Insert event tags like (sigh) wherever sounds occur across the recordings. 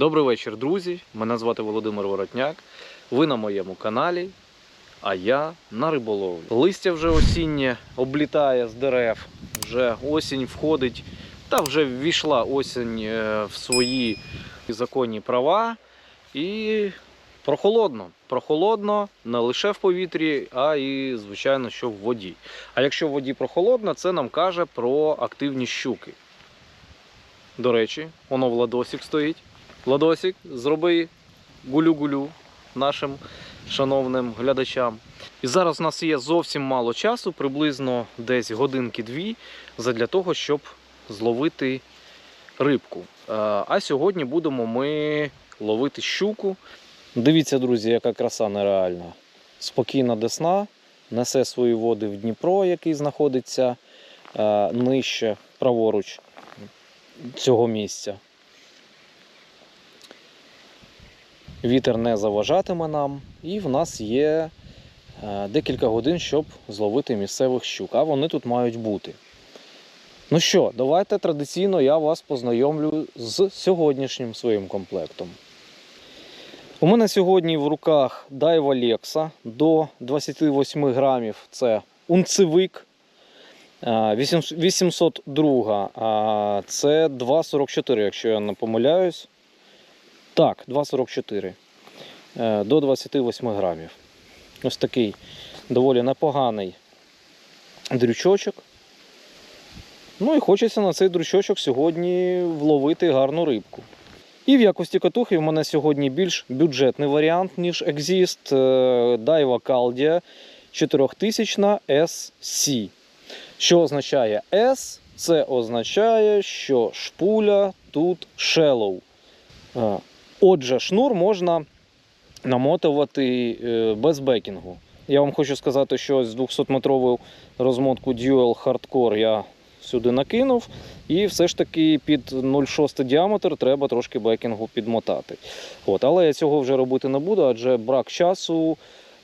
Добрий вечір, друзі. Мене звати Володимир Воротняк. Ви на моєму каналі, а я на риболовлі. Листя вже осіннє облітає з дерев. Вже осінь входить, та вже ввійшла осінь е, в свої законні права. І прохолодно. Прохолодно не лише в повітрі, а і, звичайно, що в воді. А якщо в воді прохолодно, це нам каже про активність щуки. До речі, воно Владосик стоїть. Владосик, зроби гулю-гулю нашим шановним глядачам. І зараз у нас є зовсім мало часу, приблизно десь годинки-дві, задля того, щоб зловити рибку. Е, А сьогодні будемо ми ловити щуку. Дивіться, друзі, яка краса нереальна. Спокійна десна, несе свої води в Дніпро, який знаходиться е, нижче, праворуч цього місця. Вітер не заважатиме нам, і в нас є е, декілька годин, щоб зловити місцевих щук, а вони тут мають бути. Ну що, давайте традиційно я вас познайомлю з сьогоднішнім своїм комплектом. У мене сьогодні в руках Дайва Лекса до 28 грамів. Це унцевик. Е, 802, це 2,44, якщо я не помиляюсь. Так, 2,44 Е, до 28 грамів. Ось такий доволі непоганий дрючочок. Ну і хочеться на цей дрючочок сьогодні вловити гарну рибку. І в якості катухи в мене сьогодні більш бюджетний варіант, ніж Exist. Е, Daiwa Caldia 4000 SC. Що означає S? Це означає, що шпуля тут shallow. Отже, шнур можна намотувати е, без бекінгу. Я вам хочу сказати, що з 200-метрову розмотку Dual Hardcore я сюди накинув, і все ж таки під 0,6 діаметр треба трошки бекінгу підмотати. От, але я цього вже робити не буду, адже брак часу.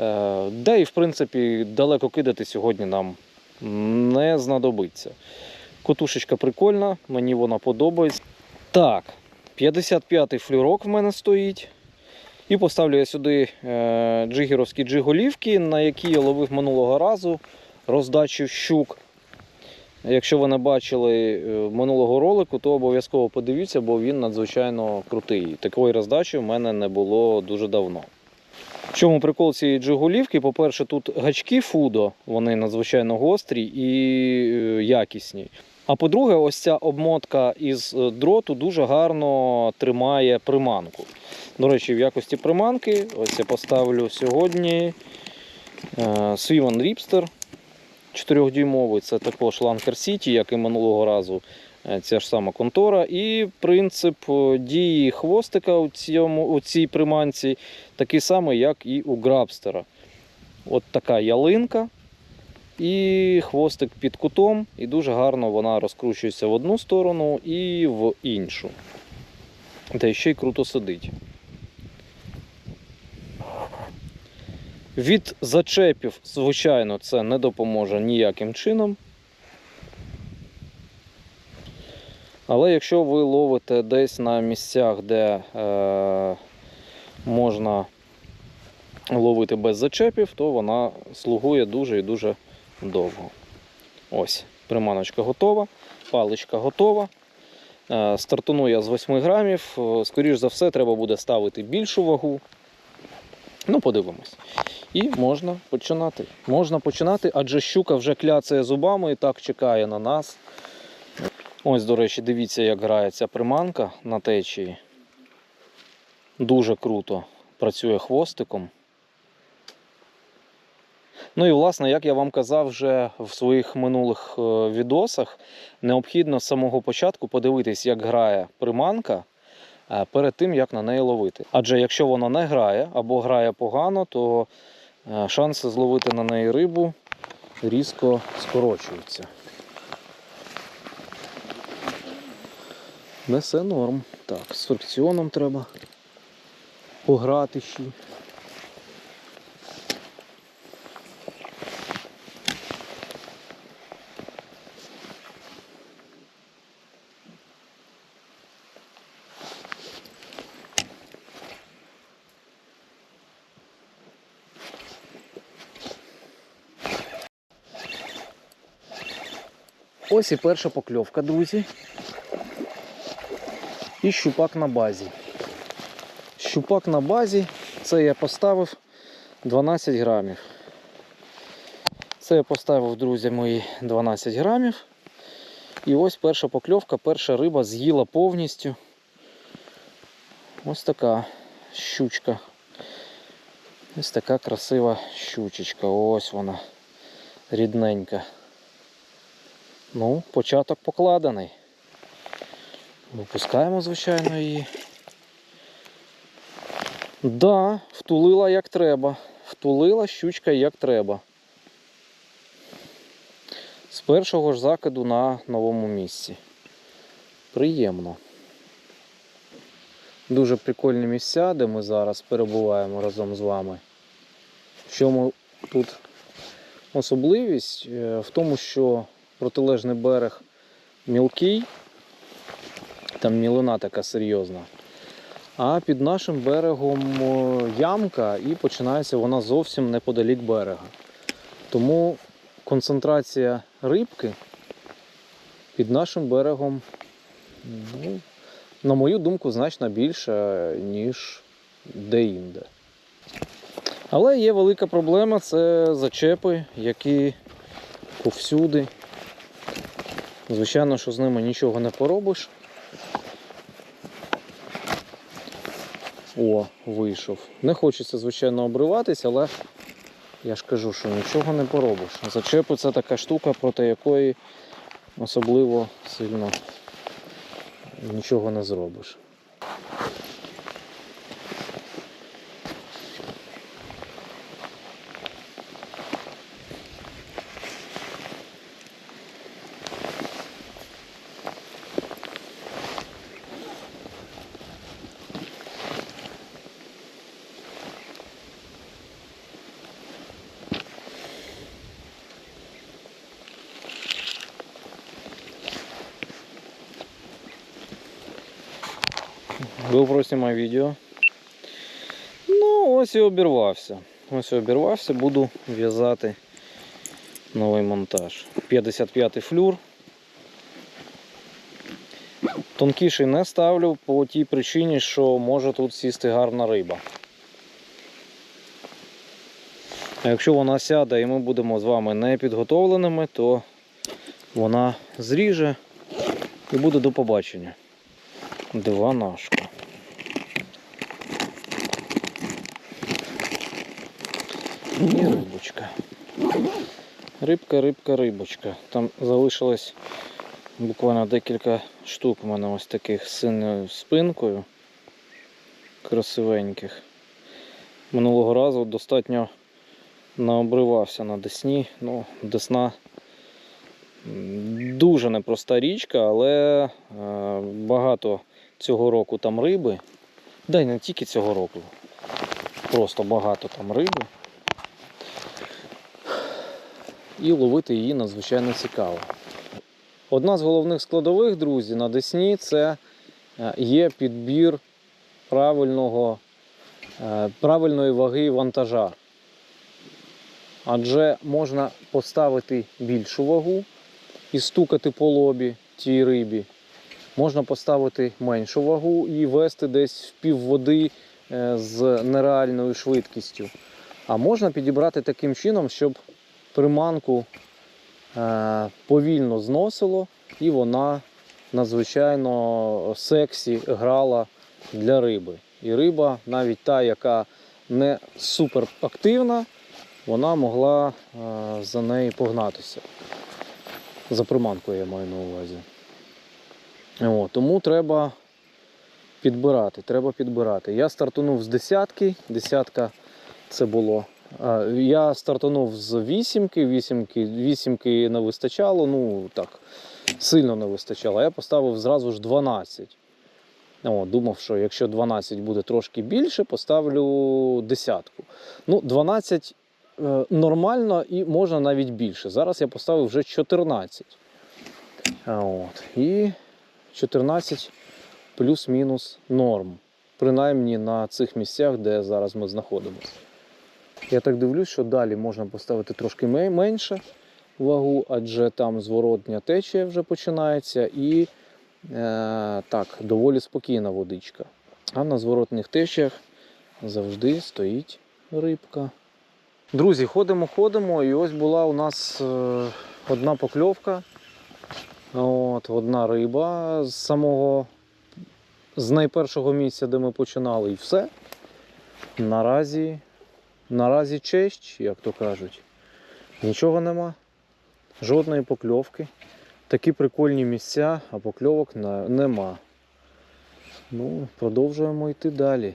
Е, Де і в принципі далеко кидати сьогодні нам не знадобиться. Котушечка прикольна, мені вона подобається. Так, 55-й флюрок в мене стоїть. І поставлю я сюди е, джигіровські джиголівки, на які я ловив минулого разу роздачу щук. Якщо ви не бачили е, минулого ролику, то обов'язково подивіться, бо він надзвичайно крутий. Такої роздачі в мене не було дуже давно. В чому прикол цієї джигулівки? По-перше, тут гачки фудо, вони надзвичайно гострі і е, якісні. А по-друге, ось ця обмотка із е, дроту дуже гарно тримає приманку. До речі, в якості приманки ось я поставлю сьогодні е, Swivan Ripster 4-дюймовий. Це також Lanker City, як і минулого разу. е, Ця ж сама контора. І принцип е, дії хвостика у, цьому, у цій приманці такий самий, як і у грабстера. От така ялинка. І хвостик під кутом, і дуже гарно вона розкручується в одну сторону і в іншу. Та ще й круто сидить. Від зачепів, звичайно, це не допоможе ніяким чином. Але якщо ви ловите десь на місцях, де е, можна ловити без зачепів, то вона слугує дуже і дуже довго. Ось, приманочка готова, паличка готова. Е, Стартану я з 8 грамів. Е, Скоріш за все, треба буде ставити більшу вагу. Ну, подивимось. І можна починати. Можна починати, адже щука вже кляцає зубами і так чекає на нас. Ось, до речі, дивіться, як грає ця приманка на течії. Дуже круто працює хвостиком. Ну і власне, як я вам казав вже в своїх минулих е, відосах, необхідно з самого початку подивитись, як грає приманка е, перед тим, як на неї ловити. Адже якщо вона не грає або грає погано, то е, шанси зловити на неї рибу різко скорочуються. Несе норм. Так, з фрикціоном треба пограти ще. Ось і перша покльовка, друзі. І щупак на базі. Щупак на базі. Це я поставив 12 грамів. Це я поставив, друзі мої, 12 грамів. І ось перша покльовка, перша риба з'їла повністю. Ось така щучка. Ось така красива щучечка. Ось вона. Рідненька. Ну, початок покладений. Випускаємо, звичайно, її. Да, втулила як треба. Втулила щучка як треба. З першого ж закиду на новому місці. Приємно. Дуже прикольні місця, де ми зараз перебуваємо разом з вами. В чому тут особливість? Е, В тому, що протилежний берег мілкий, там мілина така серйозна. А під нашим берегом ямка і починається вона зовсім неподалік берега. Тому концентрація рибки під нашим берегом, ну, на мою думку, значно більша, ніж де-інде. Але є велика проблема це зачепи, які повсюди. Звичайно, що з ними нічого не поробиш. О, вийшов. Не хочеться, звичайно, обриватись, але я ж кажу, що нічого не поробиш. Зачепи це така штука, проти якої особливо сильно нічого не зробиш. GoPro знімає відео. Ну, ось і обірвався. Ось і обірвався, буду в'язати новий монтаж. 55-й флюр. Тонкіший не ставлю по тій причині, що може тут сісти гарна риба. А якщо вона сяде і ми будемо з вами не підготовленими, то вона зріже і буде до побачення. Дванашка. І рибочка. Рибка, рибка, рибочка. Там залишилось буквально декілька штук у мене ось таких з синьою спинкою. Красивеньких. Минулого разу достатньо наобривався на Десні. Ну, Десна дуже непроста річка, але е, багато цього року там риби. Да й не тільки цього року. Просто багато там риби. І ловити її надзвичайно цікаво. Одна з головних складових, друзі, на Десні це е, є підбір правильного, е, правильної ваги вантажа. Адже можна поставити більшу вагу і стукати по лобі тій рибі. Можна поставити меншу вагу і вести десь в пів води е, з нереальною швидкістю. А можна підібрати таким чином, щоб приманку е, повільно зносило і вона надзвичайно сексі грала для риби. І риба, навіть та, яка не супер активна, вона могла е, за неї погнатися. За приманкою я маю на увазі. О, тому треба підбирати. Треба підбирати. Я стартанув з десятки. Десятка це було. Я стартанув з вісімки, вісімки, вісімки не вистачало, ну так, сильно не вистачало. Я поставив зразу ж 12. О, думав, що якщо 12 буде трошки більше, поставлю десятку. Ну, 12 е, нормально і можна навіть більше. Зараз я поставив вже 14. От. І 14 плюс-мінус норм. Принаймні на цих місцях, де зараз ми знаходимося. Я так дивлюсь, що далі можна поставити трошки менше вагу, адже там зворотня течія вже починається і е, так, доволі спокійна водичка. А на зворотних течіях завжди стоїть рибка. Друзі, ходимо, ходимо, і ось була у нас е, одна покльовка. От, одна риба з самого з найпершого місця, де ми починали, і все. Наразі, наразі честь, як то кажуть. Нічого нема. Жодної покльовки. Такі прикольні місця, а покльовок нема. Ну, продовжуємо йти далі.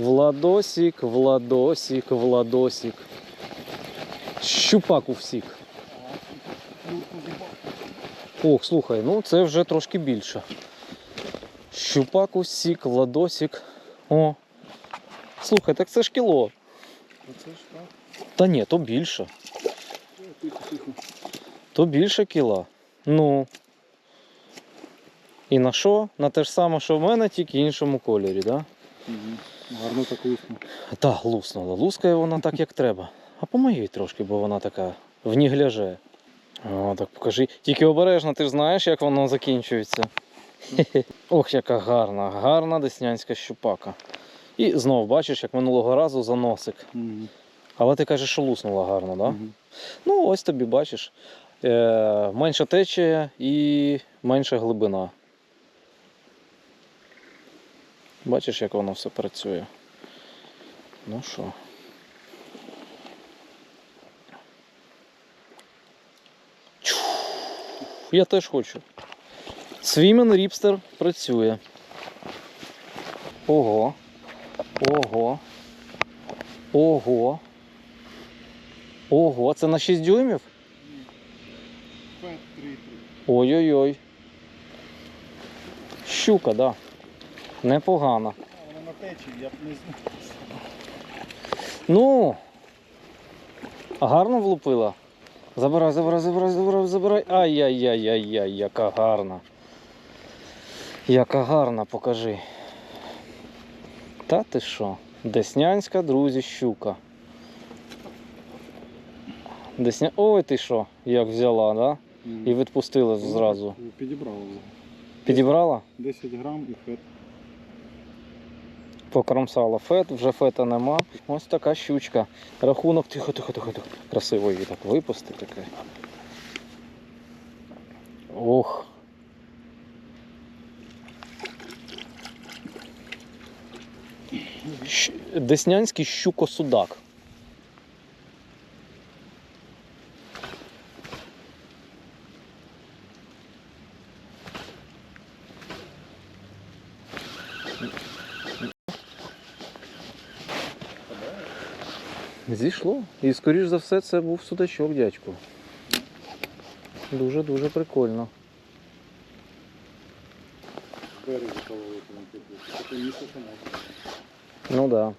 Владосік, Владосік, Владосік. Щупак усік. Ох, слухай, ну це вже трошки більше. Щупак усік, Владосік. О. Слухай, так це ж кіло. Оце ж так. Та ні, то більше. То більше кіла. Ну. І на що? На те ж саме, що в мене, тільки в іншому кольорі, так? Да? Угу. Гарно так лусно. Так, луснула. Лускає вона так, як треба. А помоїй трошки, бо вона така в нігляже. О, так покажи. Тільки обережно, ти ж знаєш, як воно закінчується. (laughs) Ох, яка гарна, гарна деснянська щупака. І знов бачиш, як минулого разу заносик. Угу. Але ти кажеш, що луснула гарно, так? Да? Угу. Ну, ось тобі бачиш. Е, менша течія і менша глибина. Бачиш, як воно все працює. Ну що. Я теж хочу. Свімен ріпстер працює. Ого. Ого. Ого. Ого, це на 6 дюймів? 3 Ой-ой-ой. Щука, да. Непогана. Вона на течії, я б не знав. Ну. Гарно влупила. Забирай, забирай, забирай, забирай, забирай. Ай-яй-яй-яй-яй, яка гарна. Яка гарна, покажи. Та ти що? Деснянська, друзі, щука. Десня... Ой, ти що, як взяла, да? І відпустила зразу. Підібрала. Підібрала? 10 грам і фет. Покромсала фет, вже фета нема. Ось така щучка. Рахунок, тихо, тихо, тихо, тихо. Красиво її так випусти таке. Ох. Деснянський щукосудак. Зійшло. І скоріш за все це був судачок, дядьку. Дуже-дуже прикольно. Ну да.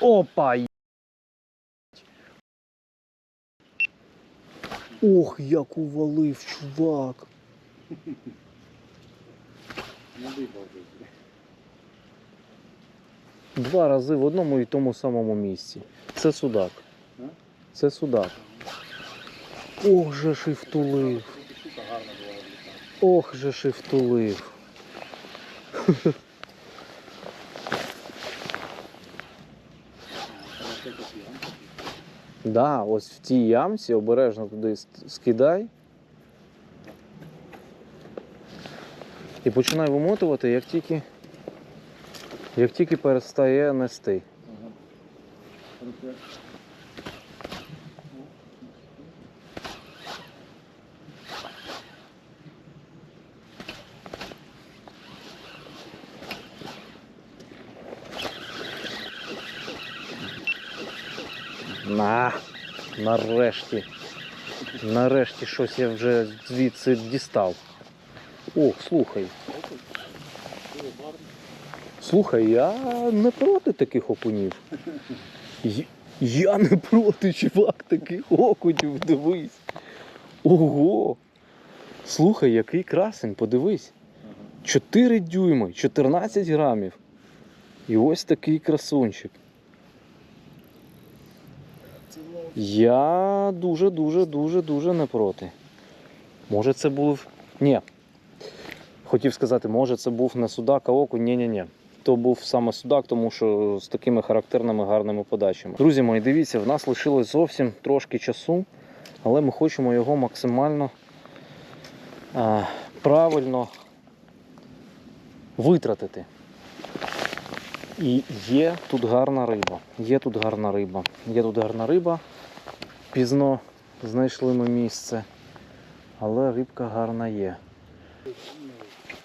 Опа! Ох, як увалив, чувак. Два рази в одному і тому самому місці. Це судак. Це судак. Ох же ж і втулив. Ох же ж і втулив. Вона ще якась ямка. Да, ось в тій ямці обережно туди скидай. І починай вимотувати, як тільки, як тільки перестає нести. Ага. На, нарешті. Нарешті щось я вже звідси дістав. О, слухай. Слухай, я не проти таких окунів. Я, не проти, чувак, таких окунів, дивись. Ого. Слухай, який красень, подивись. 4 дюйми, 14 грамів. І ось такий красунчик. Це знову Я дуже, дуже, дуже, дуже не проти. Може це був. Ні. Хотів сказати, може це був не судак, а окунь. Ні-ні-ні. То був саме судак, тому що з такими характерними гарними подачами. Друзі мої, дивіться, в нас лишилось зовсім трошки часу, але ми хочемо його максимально а, правильно витратити. І є тут гарна риба. Є тут гарна риба. Є тут гарна риба. Пізно знайшли ми місце. Але рибка гарна є.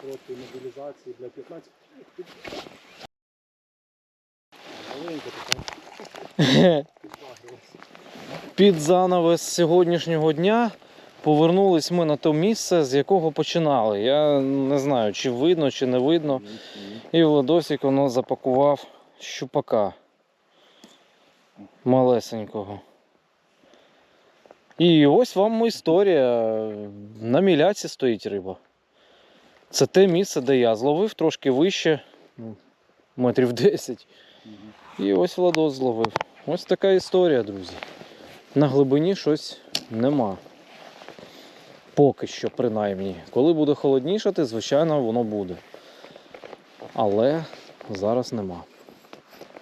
проти мобілізації для 15. Маленька така. (laughs) Під занавес сьогоднішнього дня повернулись ми на те місце, з якого починали. Я не знаю, чи видно, чи не видно. І Владосик воно запакував щупака малесенького. І ось вам історія. На міляці стоїть риба. Це те місце, де я зловив трошки вище, ну, метрів 10. І ось Владос зловив. Ось така історія, друзі. На глибині щось нема. Поки що, принаймні. Коли буде холоднішати, звичайно, воно буде. Але зараз нема.